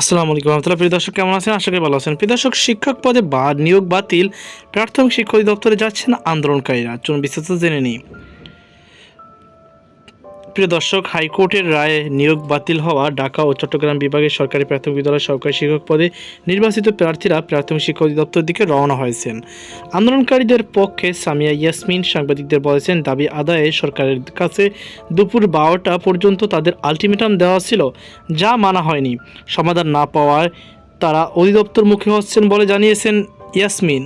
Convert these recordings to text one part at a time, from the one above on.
আসসালামু আলাইকুম রহমতুল্লাহ। প্রিয় দর্শক, কেমন আছেন? আশা করি ভালো আছেন। প্রিয় দর্শক, শিক্ষক পদে বা নিয়োগ বাতিল। প্রাথমিক শিক্ষক দপ্তরে যাচ্ছেন আন্দোলনকারীরা। চলুন বিস্তারিত জেনে নিই। প্রিয় দর্শক, হাইকোর্টের রায়ে নিয়োগ বাতিল হওয়া ঢাকা ও চট্টগ্রাম বিভাগের সরকারি প্রাথমিক বিদ্যালয় সরকারি শিক্ষক পদে নির্বাচিত প্রার্থীরা প্রাথমিক শিক্ষক দপ্তর দিকে রওনা হয়েছেন। আন্দোলনকারীদের পক্ষে সামিয়া ইয়াসমিন সাংবাদিকদের বলেছেন, দাবি আদায়ে সরকারের কাছে দুপুর বারোটা পর্যন্ত তাদের আলটিমেটাম দেওয়া ছিল, যা মানা হয়নি। সমাধান না পাওয়ায় তারা অধিদপ্তর মুখে হচ্ছেন বলে জানিয়েছেন ইয়াসমিন।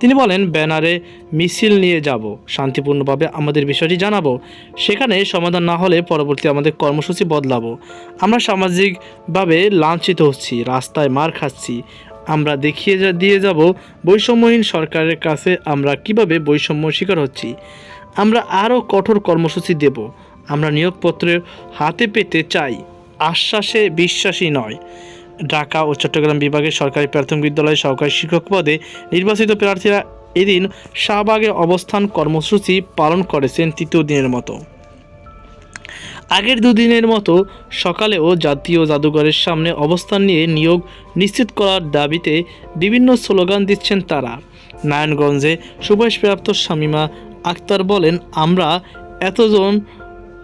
তিনি বলেন, ব্যানারে মিছিল নিয়ে যাব, শান্তিপূর্ণভাবে আমাদের বিষয়টি জানাব। সেখানে সমাধান না হলে পরবর্তী আমাদের কর্মসূচি বদলাবো। আমরা সামাজিকভাবে লাঞ্ছিত হচ্ছি, রাস্তায় মার খাচ্ছি। আমরা দেখিয়ে যা, দিয়ে যাব, বৈষম্যহীন সরকারের কাছে আমরা কীভাবে বৈষম্য শিকার হচ্ছি? আমরা আরও কঠোর কর্মসূচি দেব। আমরা নিয়োগপত্র হাতে পেতে চাই। আশ্বাসে বিশ্বাসী নয়। ঢাকা ও চট্টগ্রাম বিভাগের সরকারি প্রাথমিক বিদ্যালয়ের সহকারী শিক্ষক পদে নির্বাচিত প্রার্থীরা এদিন শাহবাগে অবস্থান কর্মসূচি পালন করেছেন তৃতীয় দিনের মতো। আগের দুদিনের মতো সকালেও জাতীয় জাদুঘরের সামনে অবস্থান নিয়ে নিয়োগ নিশ্চিত করার দাবিতে বিভিন্ন স্লোগান দিচ্ছেন তারা। নারায়ণগঞ্জে সুভাষপ্রাপ্ত শামীমা আক্তার বলেন, আমরা এতজন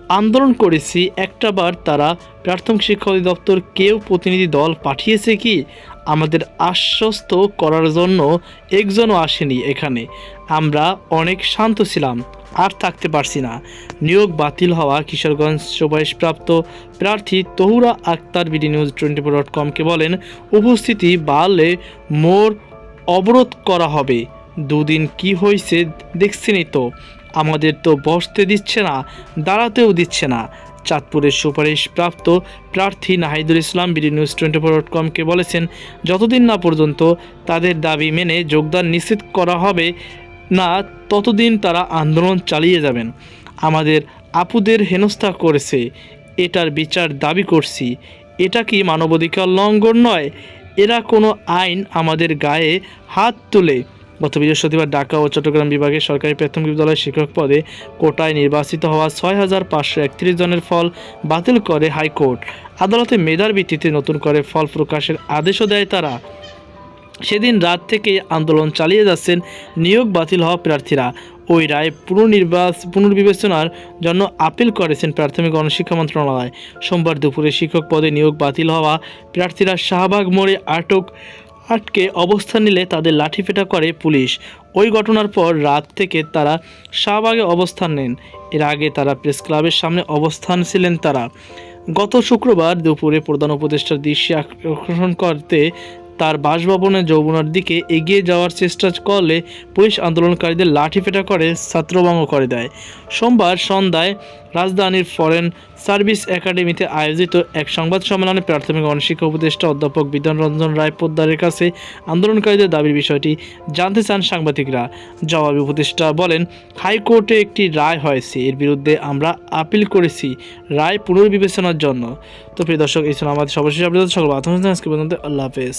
আন্দোলন করেছি একটাবার তারা প্রাথমিক শিক্ষা অধিদপ্তর কেউ প্রতিনিধি দল পাঠিয়েছে কি? আমাদের আশ্বস্ত করার জন্য একজনও আসেনি এখানে। আমরা অনেক শান্ত ছিলাম, আর থাকতে পারছি না। নিয়োগ বাতিল হওয়া কিশোরগঞ্জ সুবয়সপ্রাপ্ত প্রার্থী Tahura Akter, BD news twenty four dot কমকে বলেন, উপস্থিতি বাড়লে মোর অবরোধ করা হবে। দুদিন কি হয়েছে দেখছেনই তো। আমাদের তো বসতে দিচ্ছে না, দাঁড়াতেও দিচ্ছে না। চাঁদপুরের সুপারিশপ্রাপ্ত প্রার্থী Nahidul Islam, BD news twenty four dot কমকে বলেছেন, যতদিন না পর্যন্ত তাদের দাবি মেনে যোগদান নিশ্চিত করা হবে না, ততদিন তারা আন্দোলন চালিয়ে যাবেন। আমাদের আপুদের হেনস্থা করেছে, এটার বিচার দাবি করছি। এটা কি মানবাধিকার লঙ্ঘন নয়? এরা কোনো আইন আমাদের গায়ে হাত তুলে গত বৃহস্পতিবার ঢাকা ও চট্টগ্রাম বিভাগের সরকারি প্রাথমিক বিদ্যালয়ের শিক্ষক পদে কোটায় নির্বাচিত হওয়া ছয় হাজার পাঁচশো একত্রিশ জনের ফল বাতিল করে হাইকোর্ট। আদালতে মেধার ভিত্তিতে নতুন করে ফল প্রকাশের আদেশও দেয় তারা। সেদিন রাত থেকে আন্দোলন চালিয়ে যাচ্ছেন নিয়োগ বাতিল হওয়া প্রার্থীরা। ওই রায় পুনর্নির্বাচ, পুনর্বিবেচনার জন্য আপিল করেছেন প্রাথমিক গণশিক্ষা মন্ত্রণালয়। সোমবার দুপুরে শিক্ষক পদে নিয়োগ বাতিল হওয়া প্রার্থীরা শাহবাগ মোড়ে আটক আটকে অবস্থান নিলে তাদের লাঠিপেটা করে পুলিশ। ওই ঘটনার পর রাত থেকে তারা শাহবাগে অবস্থান নেন। এর আগে তারা প্রেস ক্লাবের সামনে অবস্থান ছিলেন তারা। গত শুক্রবার দুপুরে প্রধান উপদেষ্টার দৃষ্টি আকর্ষণ করতে তার বাসভবনে যৌবনার দিকে এগিয়ে যাওয়ার চেষ্টা করলে পুলিশ আন্দোলনকারীদের লাঠিপেটা করে ছাত্রভঙ্গ করে দেয়। সোমবার সন্ধ্যায় রাজধানীর ফরেন সার্ভিস একাডেমিতে আয়োজিত এক সংবাদ সম্মেলনে প্রাথমিক গণশিক্ষা উপদেষ্টা অধ্যাপক বিধান রঞ্জন রায় পোদ্দারের কাছে আন্দোলনকারীদের দাবির বিষয়টি জানতে চান সাংবাদিকরা। জবাবে উপদেষ্টা বলেন, হাইকোর্টে একটি রায় হয়েছে, এর বিরুদ্ধে আমরা আপিল করেছি, রায় পুনর্বিবেচনার জন্য। তো প্রিয় দর্শক, এই ছিল আমাদের সর্বশেষ আপডেট। সকল আত্মসংস্থান আজকে পর্যন্ত আল্লাহ হাফেজ।